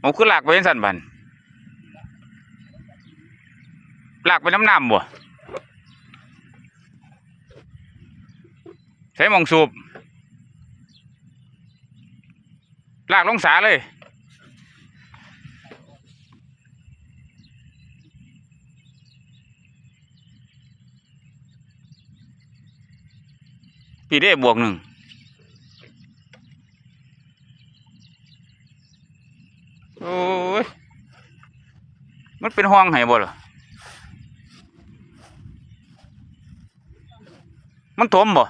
เอาคือหลากไปยังสั่นบันหลากไปน้ำน้ำบ่ใช้มองสูบลากลงสาเลย พี่ได้บวกหนึ่ง โอ้ย มันเป็นห้องไห้บ่ล่ะมันถมบ่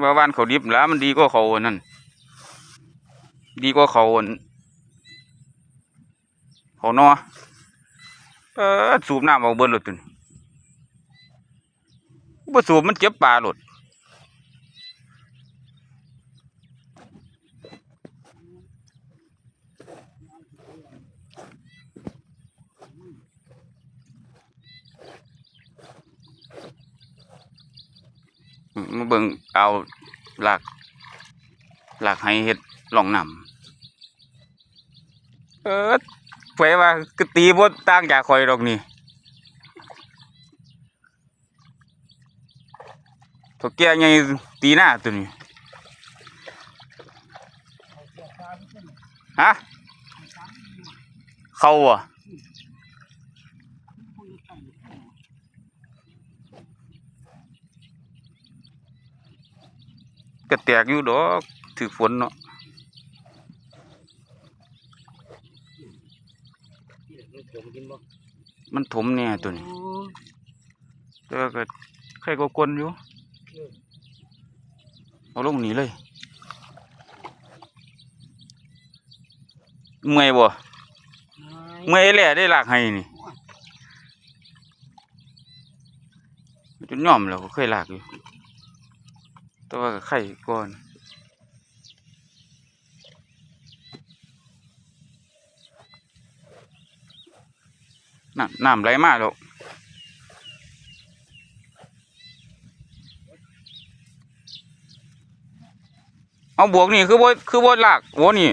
ว่าบ้านเขาดิบแล้วมันดีกว่าเขาอันนั่นดีกว่าเขาอนเขานอเออสูบน้ำเอาเบิ้ลหลดตุนบ่สูบมันเจ็บปลาหลด มาเบิ่งเอาหลักหลักให้เฮ็ดลองนำเออไฟว่าก็ตีบ่ต่างจากข่อยดอกนี่ถกแก่ใหญ่ตีหน้าตัวนี้ฮะเข้าอะ ก็แตกอยู่ดอกถือฝนเนาะผมกินบ่มันถมเนี่ยตัวนี้แต่ว่าก็ใครก็กลนอยู่เอาลงหนีเลยเมื่อยบ่เมื่อยแหล่ได้ลากให้นี่จนย่อมแล้วก็เคยลากอยู่ แต่ว่าไข่ก่อนน้ำน้ำไหลมาแล้วเอาบวกนี่คือบ่คือบ่ลากโอ้นี่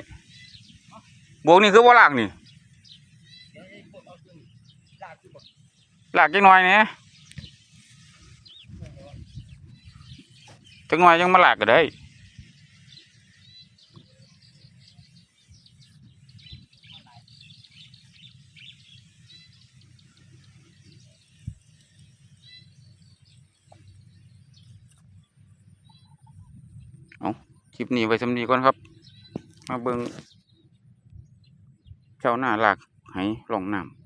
บวกนี่คือบ่ลากนี่ลากจังหน่อยเนี่ย จังหน่อยยังมาหลากก็ได้เอาคลิปนี้ไว้สำนีก่อนครับ มาเบิงเจ้าหน้าหลากให้ลองน้ำ